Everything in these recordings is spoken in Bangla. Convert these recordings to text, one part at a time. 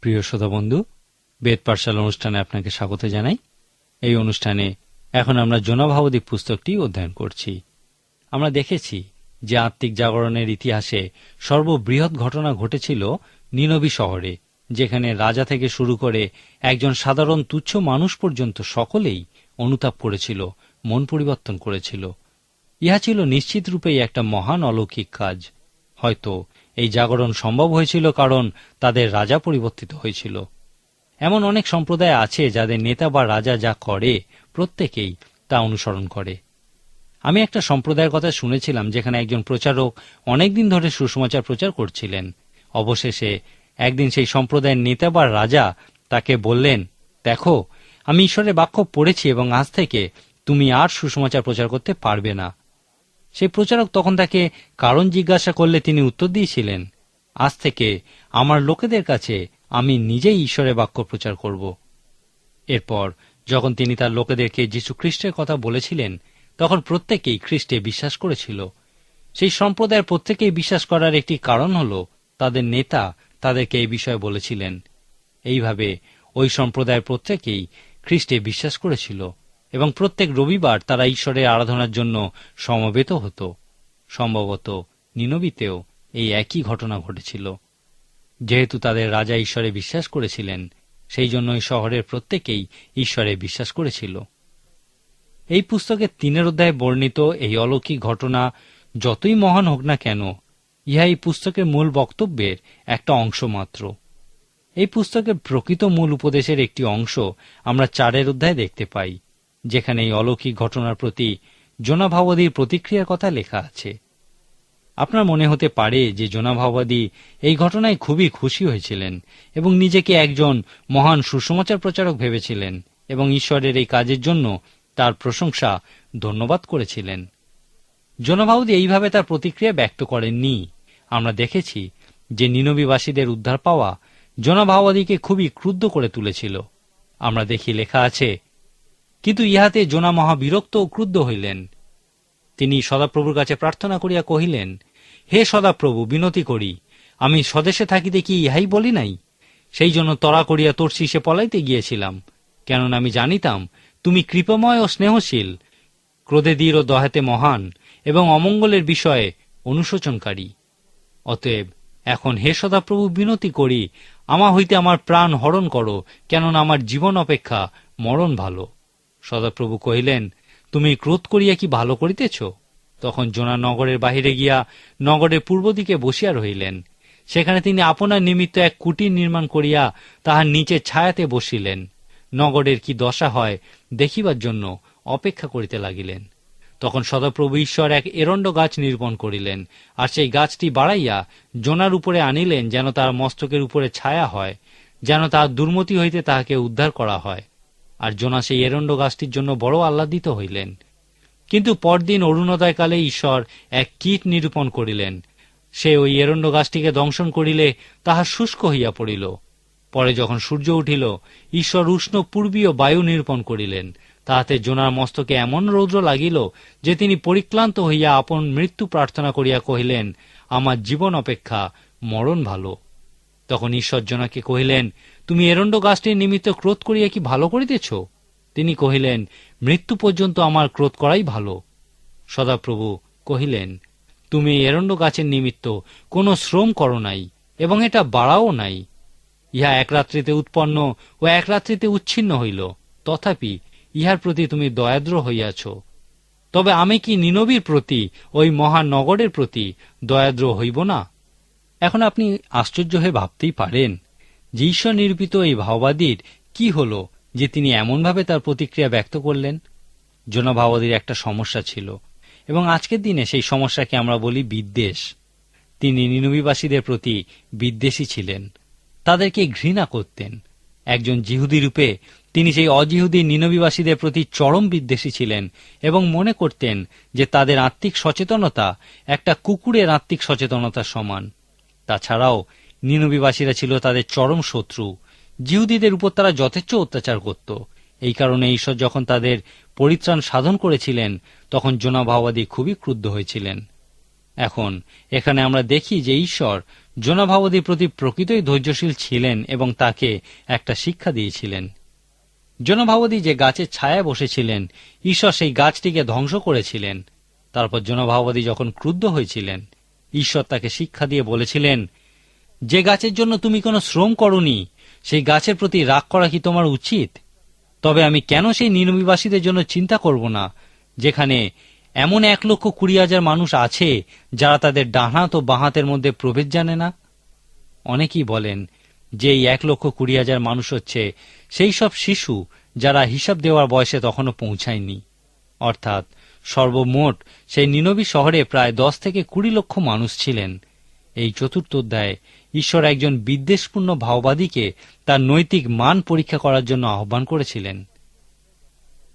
প্রিয় শ্রোতা বন্ধু বেদ পাঠশালা অনুষ্ঠানে আপনাকে স্বাগত জানাই। এই অনুষ্ঠানে এখন আমরা জনভাবদিক পুস্তকটি অধ্যয়ন করছি। আমরা দেখেছি যে আত্মিক জাগরণের ইতিহাসে সর্ববৃহৎ ঘটনা ঘটেছিল নিনবী শহরে, যেখানে রাজা থেকে শুরু করে একজন সাধারণ তুচ্ছ মানুষ পর্যন্ত সকলেই অনুতাপ করেছিল, মন পরিবর্তন করেছিল। ইহা ছিল নিশ্চিত রূপেই একটা মহান অলৌকিক কাজ। হয়তো এই জাগরণ সম্ভব হয়েছিল কারণ তাদের রাজা পরিবর্তিত হয়েছিল। এমন অনেক সম্প্রদায় আছে যাদের নেতা বা রাজা যা করে, প্রত্যেকেই তা অনুসরণ করে। আমি একটা সম্প্রদায়ের কথা শুনেছিলাম যেখানে একজন প্রচারক অনেকদিন ধরে সুসমাচার প্রচার করছিলেন। অবশেষে একদিন সেই সম্প্রদায়ের নেতা বা রাজা তাকে বললেন, দেখো, আমি ঈশ্বরের বাক্য পড়েছি এবং আজ থেকে তুমি আর সুসমাচার প্রচার করতে পারবে না। সেই প্রচারক তখন তাকে কারণ জিজ্ঞাসা করলে তিনি উত্তর দিয়েছিলেন, আজ থেকে আমার লোকেদের কাছে আমি নিজেই ঈশ্বরের বাক্য প্রচার করব। এরপর যখন তিনি তার লোকেদেরকে যীশু খ্রিস্টের কথা বলেছিলেন, তখন প্রত্যেকেই খ্রিস্টে বিশ্বাস করেছিল। সেই সম্প্রদায়ের প্রত্যেকেই বিশ্বাস করার একটি কারণ হল তাদের নেতা তাদেরকে এই বিষয়ে বলেছিলেন। এইভাবে ওই সম্প্রদায়ের প্রত্যেকেই খ্রিস্টে বিশ্বাস করেছিল। এবং প্রত্যেক রবিবার তারা ঈশ্বরের আরাধনার জন্য সমবেত হতো। সম্ভবত নিনবিতেও এই একই ঘটনা ঘটেছিল। যেহেতু তাদের রাজা ঈশ্বরে বিশ্বাস করেছিলেন, সেই জন্য এই শহরের প্রত্যেকেই ঈশ্বরে বিশ্বাস করেছিল। এই পুস্তকের তিনের অধ্যায়ে বর্ণিত এই অলৌকিক ঘটনা যতই মহান হোক না কেন, ইহা এই পুস্তকের মূল বক্তব্যের একটা অংশ মাত্র। এই পুস্তকের প্রকৃত মূল উপদেশের একটি অংশ আমরা চারের অধ্যায়ে দেখতে পাই। যেখানে এই অলৌকিক ঘটনার প্রতি জোনাভাবাদীর প্রতিক্রিয়ার কথা লেখা আছে। আপনার মনে হতে পারে যে জোনাভাবাদী এই ঘটনায় খুবই খুশি হয়েছিলেন এবং নিজেকে একজন মহান সুসমাচার প্রচারক ভেবেছিলেন এবং ঈশ্বরের এই কাজের জন্য তার প্রশংসা ধন্যবাদ করেছিলেন। জনভাউদি এইভাবে তার প্রতিক্রিয়া ব্যক্ত করেননি। আমরা দেখেছি যে নিনবীবাসীদের উদ্ধার পাওয়া জনভাবাদীকে খুবই ক্রুদ্ধ করে তুলেছিল। আমরা দেখি লেখা আছে কিন্তু ইহাতে জোনা মহাবিরক্ত ও ক্রুদ্ধ হইলেন। তিনি সদাপ্রভুর কাছে প্রার্থনা করিয়া কহিলেন, হে সদাপ্রভু, বিনতি করি। আমি স্বদেশে থাকিতে কি ইহাই বলি নাই। সেই জন্য তরা করিয়া তোর শীষে পলাইতে গিয়েছিলাম। কেননা আমি জানিতাম, তুমি কৃপময় ও স্নেহশীল। ক্রোধে দীর ও দহাতে মহান এবং অমঙ্গলের বিষয়ে অনুশোচনকারী। অতএব এখন হে সদাপ্রভু, বিনতি করি। আমা হইতে আমার প্রাণ হরণ করো, কেননা আমার জীবন অপেক্ষা মরণ ভালো। সদাপ্রভু কহিলেন, তুমি ক্রোধ করিয়া কি ভালো করিতেছ? তখন জোনা নগরের বাহিরে গিয়া নগরের পূর্ব দিকে বসিয়া রহিলেন। সেখানে তিনি আপনার নিমিত্ত এক কুটির নির্মাণ করিয়া তাহার নিচে ছায়াতে বসিলেন। নগরের কি দশা হয় দেখিবার জন্য অপেক্ষা করিতে লাগিলেন। তখন সদাপ্রভু ঈশ্বর এক এরণ্ড গাছ নির্পণ করিলেন, আর সেই গাছটি বাড়াইয়া জোনার উপরে আনিলেন, যেন তার মস্তকের উপরে ছায়া হয়, যেন তার দুর্মতি হইতে তাহাকে উদ্ধার করা হয়। আর জোনা সেই এরণ্ড গাছটির জন্য বড় আহ্লাদিত হইলেন। কিন্তু পরদিন অরুণোদয়কালে ঈশ্বর এক কীট নিরূপণ করিলেন। সে ওই এরণ্ড গাছটিকে দংশন করিলে তাহা শুষ্ক হইয়া পড়িল। পরে যখন সূর্য উঠিল, ঈশ্বর উষ্ণ পূর্বীয় বায়ু নিরূপণ করিলেন। তাহাতে জোনার মস্তকে এমন রৌদ্র লাগিল যে তিনি পরিক্লান্ত হইয়া আপন মৃত্যু প্রার্থনা করিয়া কহিলেন, আমার জীবন অপেক্ষা মরণ ভালো। তখন ঈশ্বর জোনাকে কহিলেন তুমি এরণ্ড গাছটির নিমিত্ত ক্রোধ করিয়া কি ভালো করিতেছ? তিনি কহিলেন, মৃত্যু পর্যন্ত আমার ক্রোধ করাই ভালো। সদাপ্রভু কহিলেন, তুমি এরণ্ড গাছের নিমিত্ত কোনো শ্রম করো নাই, এবং এটা বাড়াও নাই। ইহা এক রাত্রিতে উৎপন্ন ও এক রাত্রিতে উচ্ছিন্ন হইল। তথাপি ইহার প্রতি তুমি দয়াদ্র হইয়াছ। তবে আমি কি নিনবীর প্রতি, ওই মহানগরের প্রতি দয়াদ্র হইব না? এখন আপনি আশ্চর্য হয়ে ভাবতেই পারেন। যে নিরূপিত এই ভাওবাদীর কি হল যে তিনি এমনভাবে তার প্রতিক্রিয়া ব্যক্ত করলেন? জনভাবাদীর একটা সমস্যা ছিল। এবং আজকের দিনে সেই সমস্যাকে আমরা বলি বিদ্বেষ। তিনি নিনবীবাসীদের প্রতি বিদ্বেষী ছিলেন। তাদেরকে ঘৃণা করতেন। একজন জিহুদি রূপে তিনি সেই অজিহুদি নিনবীবাসীদের প্রতি চরম বিদ্বেষী ছিলেন এবং মনে করতেন যে তাদের আত্মিক সচেতনতা একটা কুকুরের আত্মিক সচেতনতার সমান। তাছাড়াও নিনবীবাসীরা ছিল তাদের চরম শত্রু। জিহুদিদের উপর তারা যথেচ্ছ অত্যাচার করত। এই কারণে ঈশ্বর যখন তাদের পরিত্রাণ সাধন করেছিলেন, তখন জোনাভাবাদী খুবই ক্রুদ্ধ হয়েছিলেন। এখন, এখানে আমরা দেখি যে ঈশ্বর জোনাভাবাদীর প্রতি প্রকৃতই ধৈর্যশীল ছিলেন এবং তাকে একটা শিক্ষা দিয়েছিলেন। জনভাবদী যে গাছের ছায়ায় বসেছিলেন, ঈশ্বর সেই গাছটিকে ধ্বংস করেছিলেন। তারপর জনভাবদী যখন ক্রুদ্ধ হয়েছিলেন, ঈশ্বর তাকে শিক্ষা দিয়ে বলেছিলেন যে গাছের জন্য তুমি কোনো শ্রম করনি, সেই গাছের প্রতি রাগ করা কি তোমার উচিত? তবে আমি কেন সেই নির্মীবাসীদের জন্য চিন্তা করব না, যেখানে এমন এক লক্ষ কুড়ি হাজার মানুষ আছে যারা তাদের ডাহাত ও বাহাতের মধ্যে প্রভেদ জানে না? অনেকেই বলেন যে এই এক লক্ষ কুড়ি হাজার মানুষ হচ্ছে সেই সব শিশু যারা হিসাব দেওয়ার বয়সে তখনও পৌঁছায়নি। অর্থাৎ সর্বমোট সেই নিনবী শহরে প্রায় দশ থেকে কুড়ি লক্ষ মানুষ ছিলেন। এই চতুর্থ অধ্যায়ে ঈশ্বর একজন বিদ্বেষপূর্ণ ভাওবাদীকে তার নৈতিক মান পরীক্ষা করার জন্য আহ্বান করেছিলেন।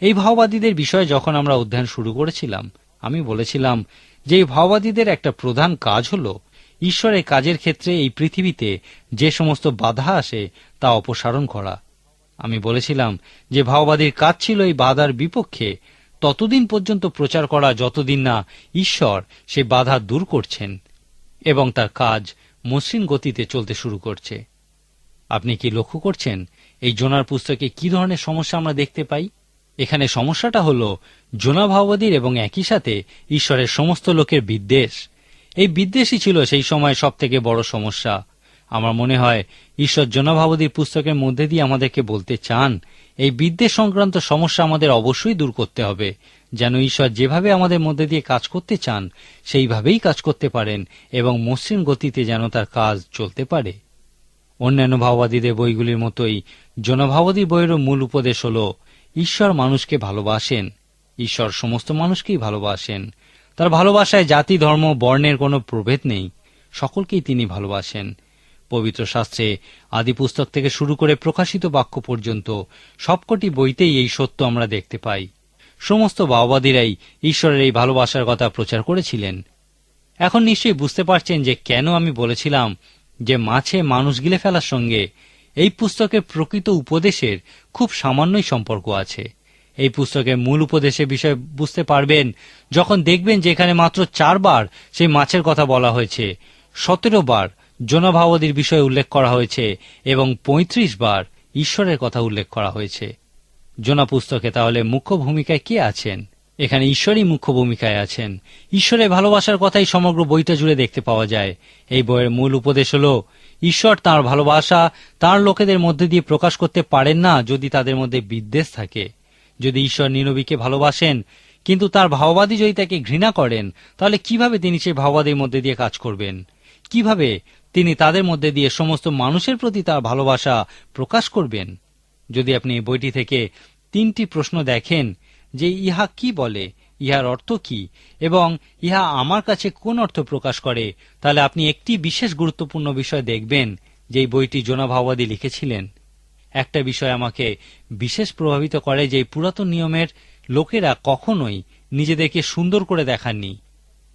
এই ভাওবাদীদের বিষয়ে যখন আমরা অধ্যয়ন শুরু করেছিলাম, আমি বলেছিলাম যে এই ভাওবাদীদের একটা প্রধান কাজ হল ঈশ্বরের কাজের ক্ষেত্রে এই পৃথিবীতে যে সমস্ত বাধা আসে তা অপসারণ করা। আমি বলেছিলাম যে ভাওবাদীর কাজ ছিল এই বাধার বিপক্ষে ততদিন পর্যন্ত প্রচার করা যতদিন না ঈশ্বর সে বাধা দূর করছেন এবং তার কাজ মসৃণ গতিতে চলতে শুরু করছে। আপনি কি লক্ষ্য করছেন, এই জোনার পুস্তকে কি ধরনের সমস্যা আমরা দেখতে পাই? এখানে সমস্যাটা হল, জোনা ভাওবাদীর এবং একই সাথে ঈশ্বরের সমস্ত লোকের বিদ্বেষ। এই বিদ্বেষই ছিল সেই সময় সব থেকে বড় সমস্যা। আমার মনে হয়, ঈশ্বর জনভাবদীর পুস্তকের মধ্যে দিয়ে আমাদেরকে বলতে চান, এই বিদ্বেষ সংক্রান্ত সমস্যা আমাদের অবশ্যই দূর করতে হবে। যেন ঈশ্বর যেভাবে আমাদের মধ্যে দিয়ে কাজ করতে চান, সেইভাবেই কাজ করতে পারেন এবং মসৃণ গতিতে যেন তার কাজ চলতে পারে। অন্যান্য ভাওবাদীদের বইগুলির মতোই জনভাবাদী বইয়েরও মূল উপদেশ হল, ঈশ্বর মানুষকে ভালোবাসেন। ঈশ্বর সমস্ত মানুষকেই ভালোবাসেন। তার ভালোবাসায় জাতি, ধর্ম, বর্ণের কোনো প্রভেদ নেই। সকলকেই তিনি ভালোবাসেন। পবিত্র শাস্ত্রে আদি পুস্তক থেকে শুরু করে প্রকাশিত বাক্য পর্যন্ত সবকটি বইতেই এই সত্য আমরা দেখতে পাই। সমস্ত বাওবাদীরাই ঈশ্বরের এই ভালোবাসার কথা প্রচার করেছিলেন। এখন নিশ্চয়ই বুঝতে পারছেন যে কেন আমি বলেছিলাম যে মাছে মানুষ গিলে ফেলার সঙ্গে এই পুস্তকের প্রকৃত উপদেশের খুব সামান্যই সম্পর্ক আছে। এই পুস্তকের মূল উপদেশের বিষয়ে বুঝতে পারবেন, যখন দেখবেন যে এখানে মাত্র চারবার সেই মাছের কথা বলা হয়েছে, সতেরো বার জনভাবদীর বিষয়ে উল্লেখ করা হয়েছে এবং ৩৫ বার ঈশ্বরের কথা উল্লেখ করা হয়েছে। জোনা পুস্তকে তাহলে মুখ্য ভূমিকায় কে আছেন? এখানে ঈশ্বরই মুখ্য ভূমিকায় আছেন। ঈশ্বরের ভালোবাসার কথাই সমগ্র বইটা জুড়ে দেখতে পাওয়া যায়। এই বইয়ের মূল উপদেশ হল, ঈশ্বর তার ভালোবাসা তার লোকেদের মধ্যে দিয়ে প্রকাশ করতে পারেন না যদি তাদের মধ্যে বিদ্বেষ থাকে। যদি ঈশ্বর নিনবীকে ভালোবাসেন, কিন্তু তার ভাওবাদী যদি তাকে ঘৃণা করেন, তাহলে কীভাবে তিনি সেই ভাওবাদীর মধ্যে দিয়ে কাজ করবেন? কীভাবে তিনি তাদের মধ্যে দিয়ে সমস্ত মানুষের প্রতি তার ভালোবাসা প্রকাশ করবেন? যদি আপনি এই বইটি থেকে তিনটি প্রশ্ন দেখেন যে ইহা কি বলে, ইহার অর্থ কি, এবং ইহা আমার কাছে কোন অর্থ প্রকাশ করে, তাহলে আপনি একটি বিশেষ গুরুত্বপূর্ণ বিষয় দেখবেন যে বইটি জোনাভাওবাদী লিখেছিলেন। একটা বিষয় আমাকে বিশেষ প্রভাবিত করে যে পুরাতন নিয়মের লোকেরা কখনোই নিজেদেরকে সুন্দর করে দেখাননি,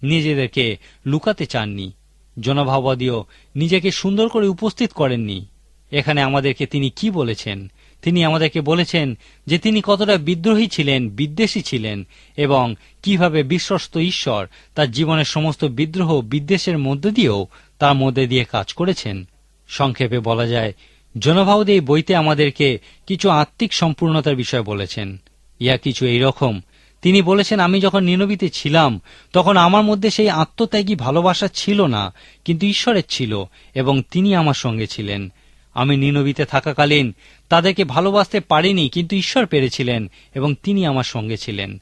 নিজেদেরকে লুকাতে চাননি জনভাবাদীও নিজেকে সুন্দর করে উপস্থিত করেননি। এখানে আমাদেরকে তিনি কি বলেছেন? তিনি আমাদেরকে বলেছেন যে তিনি কতটা বিদ্রোহী ছিলেন, বিদ্বেষী ছিলেন, এবং কীভাবে বিশ্বস্ত ঈশ্বর তার জীবনের সমস্ত বিদ্রোহ বিদ্বেষের মধ্যে দিয়েও তার মধ্যে দিয়ে কাজ করেছেন। সংক্ষেপে বলা যায় জনভাবদী এই বইতে আমাদেরকে কিছু আত্মিক সম্পূর্ণতার বিষয় বলেছেন। ইয়া কিছু এই রকম। তিনি বলেছেন, আমি যখন নিনবিতে ছিলাম, তখন আমার মধ্যে সেই আত্মত্যাগী ভালোবাসা ছিল না, কিন্তু ঈশ্বরের ছিল, এবং তিনি আমার সঙ্গে ছিলেন। আমি নিনবিতে থাকাকালীন তাদেরকে ভালোবাসতে পারিনি, কিন্তু ঈশ্বর পেরেছিলেন এবং তিনি আমার সঙ্গে ছিলেন।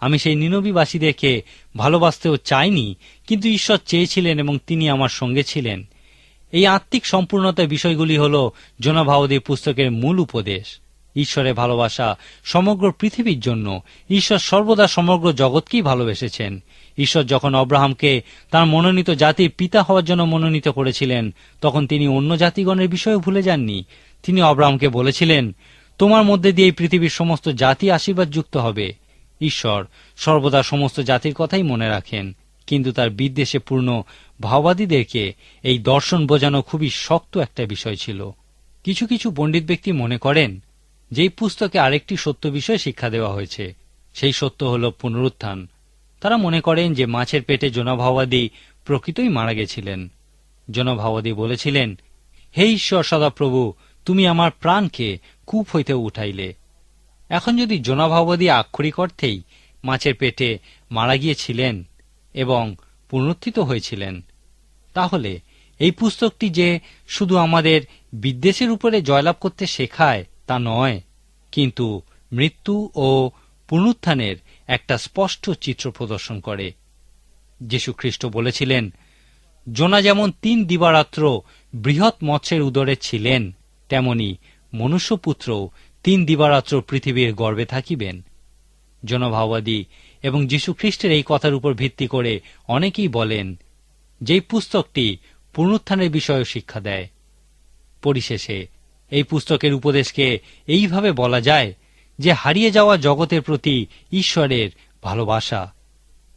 আমি সেই নিনবীবাসীদেরকে ভালোবাসতেও চাইনি, কিন্তু ঈশ্বর চেয়েছিলেন এবং তিনি আমার সঙ্গে ছিলেন। এই আত্মিক সম্পূর্ণতার বিষয়গুলি হল জোনাভাওদী পুস্তকের মূল উপদেশ। ঈশ্বরের ভালোবাসা সমগ্র পৃথিবীর জন্য। ঈশ্বর সর্বদা সমগ্র জগৎকেই ভালোবেসেছেন। ঈশ্বর যখন অব্রাহামকে তার মনোনীত জাতির পিতা হওয়ার জন্য মনোনীত করেছিলেন, তখন তিনি অন্য জাতিগণের বিষয়ে ভুলে যাননি। তিনি অব্রাহামকে বলেছিলেন, তোমার মধ্যে দিয়ে এই পৃথিবীর সমস্ত জাতি আশীর্বাদ যুক্ত হবে। ঈশ্বর সর্বদা সমস্ত জাতির কথাই মনে রাখেন। কিন্তু তার বিদ্বেষে পূর্ণ ভাওবাদীদেরকে এই দর্শন বোঝানো খুবই শক্ত একটা বিষয় ছিল। কিছু কিছু পণ্ডিত ব্যক্তি মনে করেন যে এই পুস্তকে আরেকটি সত্য বিষয় শিক্ষা দেওয়া হয়েছে, সেই সত্য হল পুনরুত্থান। তারা মনে করেন যে মাছের পেটে জনভাবাদী প্রকৃতই মারা গেছিলেন। জনভাবাদী বলেছিলেন, হে ঈশ্বর, সদাপ্রভু তুমি আমার প্রাণকে কূপ হইতে উঠাইলে। এখন যদি জনভাবাদী আক্ষরিক অর্থেই মাছের পেটে মারা গিয়েছিলেন এবং পুনরুত্থিত হয়েছিলেন, তাহলে এই পুস্তকটি যে শুধু আমাদের বিদ্বেষের উপরে জয়লাভ করতে শেখায় তা নয়, কিন্তু মৃত্যু ও পুনরুত্থানের একটা স্পষ্ট চিত্র প্রদর্শন করে। যীশু খ্রিস্ট বলেছিলেন, জোনা যেমন তিন দিবারাত্র বৃহৎ মৎস্যের উদরে ছিলেন তেমনি মনুষ্যপুত্র তিন দিবারাত্র পৃথিবীর গর্বে থাকিবেন। জনভাবাদী এবং যীশু খ্রিস্টের এই কথার উপর ভিত্তি করে অনেকেই বলেন যে এই পুস্তকটি পুনরুত্থানের বিষয়ে শিক্ষা দেয়। পরিশেষে, এই পুস্তকের উপদেশকে এইভাবে বলা যায় যে হারিয়ে যাওয়া জগতের প্রতি ঈশ্বরের ভালোবাসা।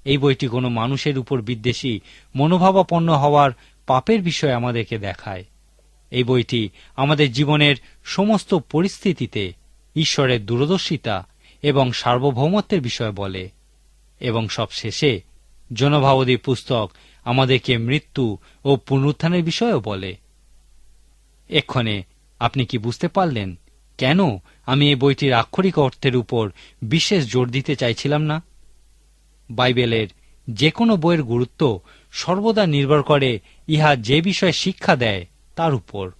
এই বইটি কোনো মানুষের উপর বিদ্বেষী, মনোভাবাপন্ন হওয়ার পাপের বিষয় আমাদেরকে দেখায়। এই বইটি আমাদের জীবনের সমস্ত পরিস্থিতিতে ঈশ্বরের দূরদর্শিতা এবং সার্বভৌমত্বের বিষয় বলে। এবং সব শেষে জনভাবদী পুস্তক আমাদেরকে মৃত্যু ও পুনরুত্থানের বিষয়ও বলে। এক্ষণে আপনি কি বুঝতে পারলেন কেন আমি এই বইটির আক্ষরিক অর্থের উপর বিশেষ জোর দিতে চাইছিলাম না? বাইবেলের যে কোনো বইয়ের গুরুত্ব সর্বদা নির্ভর করে ইহা যে বিষয়ে শিক্ষা দেয় তার উপর।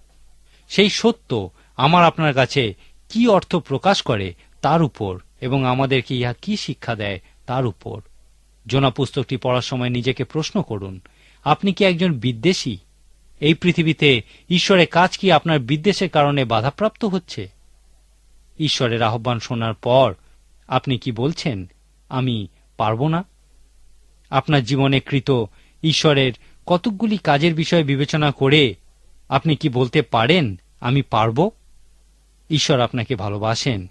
সেই সত্য আমার আপনার কাছে কি অর্থ প্রকাশ করে তার উপর এবং আমাদেরকে ইহা কি শিক্ষা দেয় তার উপর। জোনা পুস্তকটি পড়ার সময় নিজেকে প্রশ্ন করুন, আপনি কি একজন বিদ্বেষী? এই পৃথিবীতে ঈশ্বরের কাজ কি আপনার বিদ্বেষের কারণে বাধাপ্রাপ্ত হচ্ছে? ঈশ্বরের আহ্বান শোনার পর আপনি কি বলছেন, আমি পারব না? আপনার জীবনে কৃত ঈশ্বরের কতকগুলি কাজের বিষয়ে বিবেচনা করে আপনি কি বলতে পারেন, আমি পারব? ঈশ্বর আপনাকে ভালোবাসেন,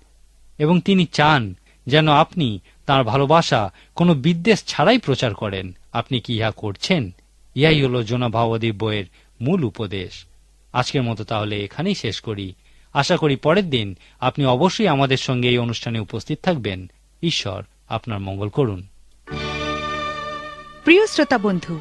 এবং তিনি চান যেন আপনি তার ভালোবাসা কোনো বিদ্বেষ ছাড়াই প্রচার করেন। আপনি কি ইহা করছেন? ইহাই হল জোনা বইয়ের মূল উপদেশ। আজকের মতো তাহলে এখানেই শেষ করি। আশা করি পরের দিন আপনি অবশ্যই আমাদের সঙ্গে এই অনুষ্ঠানে উপস্থিত থাকবেন। ঈশ্বর আপনার মঙ্গল করুন। প্রিয় শ্রোতা বন্ধু